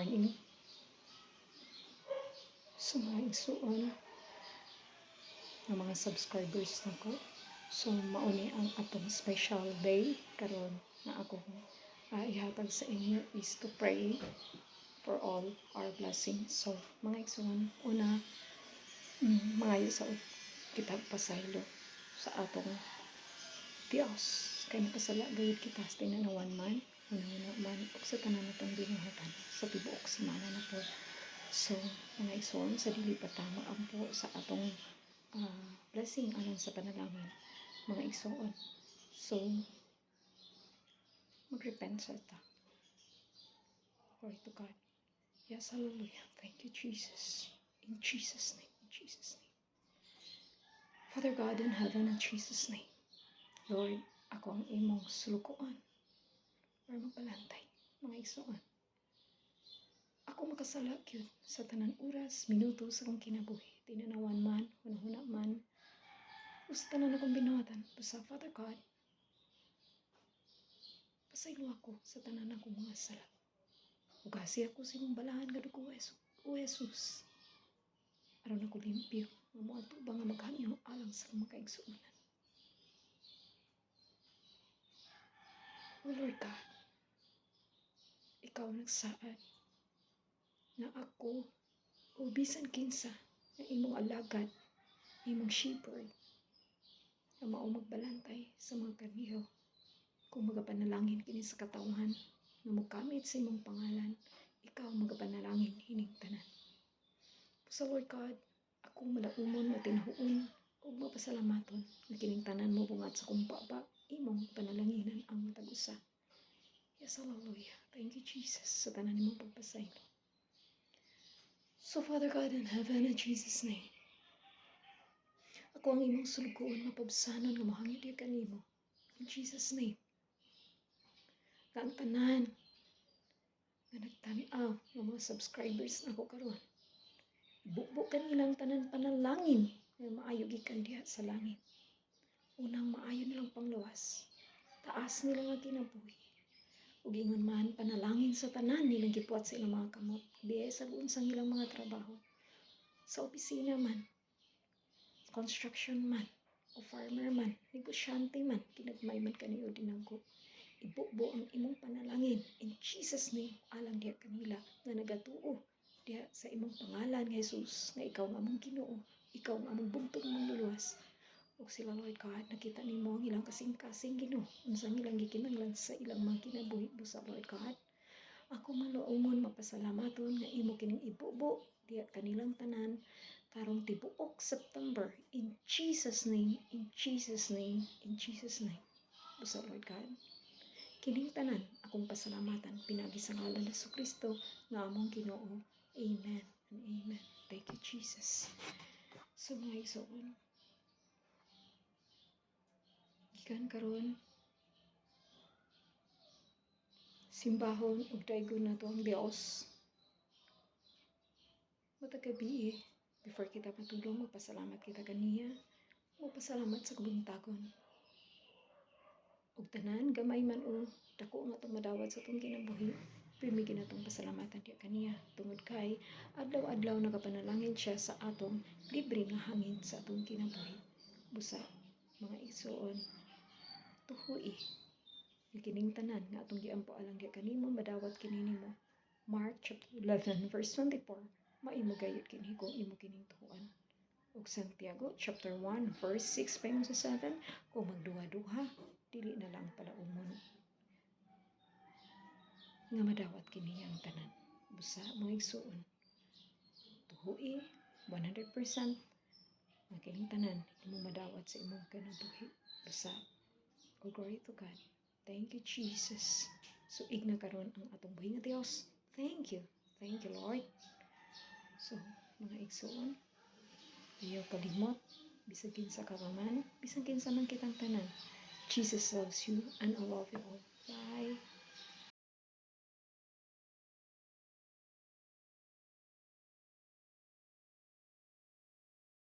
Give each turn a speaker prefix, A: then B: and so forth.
A: morning. So, mga igsuon ng mga subscribers na ko. So, mauni ang atong special day karon na ako uh, ihatag sa inyo is to pray for all our blessings. So, mga igsuon, una, mm, mga sa kitag pasaylo sa atong Dios. Kaya nakasala gayud kita sa tinanawan man, ug sa tanan natong binuhatan sa tibuok semana na po. So, mga igsoon, sa dili pa tama ang po sa atong uh, blessing anon sa panalangin. Mga igsoon. So, mag-repent sa ta. Glory to God. Yes, hallelujah. Thank you, Jesus. In Jesus' name, in Jesus' name. Father God in heaven, in Jesus' name. Lord, ako ang imong sulukuan or magbalantay, mga igsoon. Ako makasala yun sa tanan oras, minuto sa kong kinabuhi. Tinanawan man, hunahuna man, o sa tanan akong binuhatan. Basta, Father God, pasaylo ako sa tanan akong mga sala. Ugasi ako sa imong balahan nga dugo o Jesus. Aron ako limpyo, mga tubang nga maghangyo alang sa mga kaigsuunan. O Lord God, ikaw nagsaad na ako o bisan kinsa na imong alagad, imong shepherd, na mao magbalantay sa mga kaniho kung magapanalangin kini sa katawhan na mokamit sa imong pangalan, ikaw magapanalangin hining tanan. Sa Lord God, akong malaumon na tinhuon o mapasalamaton na kining tanan mo bungat sa kumpaba, imong panalanginan ang matag usa. Yes, hallelujah. Thank you, Jesus, sa tanan nimong pagpasaylo. So, Father God in heaven, in Jesus' name, ako ang imong sulugoon mapabsanon nga mahangit di kanimo. In Jesus' name. Nga ang tanan nga nagtanaw ng mga subscribers na ako karon. Bukbuk kanilang tanan panalangin nga maayo gikan diha sa langit. Unang maayo nilang panglawas. Taas nila nga kinabuhi. Ug ingon man panalangin sa tanan nilang gipuat sa ilang mga kamot. Biya sa unsang ilang mga trabaho. Sa opisina man, construction man, o farmer man, negosyante man, kinagmay man kaniyo dinangko. Ibubo ang imong panalangin in Jesus name alang diha kanila nga nagatuo diha sa imong pangalan nga Jesus nga ikaw nga among Ginoo, ikaw nga among bugtong mangluluwas. O sila Lord nakita nimo ang ilang kasing-kasing Ginoo, unsang ilang gikinanglan sa ilang mga kinabuhi busa Lord God. Ako maluumon mapasalamaton nga imo kining ibubo diha kanilang tanan karong tibuok September in Jesus name, in Jesus name, in Jesus name. Busa Lord God. Kining tanan akong pasalamatan pinagi sa ngalan ni Kristo nga among Ginoo. Amen and amen. Thank you Jesus. So mga gikan karon simbahon ug daygon nato ang Dios. Matag gabi eh, before kita matulog, magpasalamat kita kaniya. Magpasalamat sa kabuntagon. Ug tanan, gamay man o, dako nga itong madawat sa itong kinabuhi. Pimigin na itong pasalamatan diya kaniya. Tungod kay, adlaw-adlaw nakapanalangin siya sa atong libre nga hangin sa atong kinabuhi. Busa, mga igsoon, tuhui. Kining tanan nga atong giampo alang diya kanimo madawat kinini mo. Mark chapter 11 verse 24 maimo gayud kini kung imo kining tuhuan. ug Santiago chapter 1 verse 6 paingon sa 7 kung magduha-duha dili na lang palaumon nga madawat kini ang tanan. Busa mga igsuon. Tuhui 100% nga kining tanan imo madawat sa imong kanabuhi busa oh glory to God. Thank you Jesus. So igna karon ang atong buhi nga Dios thank you. Thank you Lord. So, mga igsoon, ayaw kalimot, bisag kinsa ka man, bisag kinsa man kitang tanan. Jesus loves you and I love you all. Bye!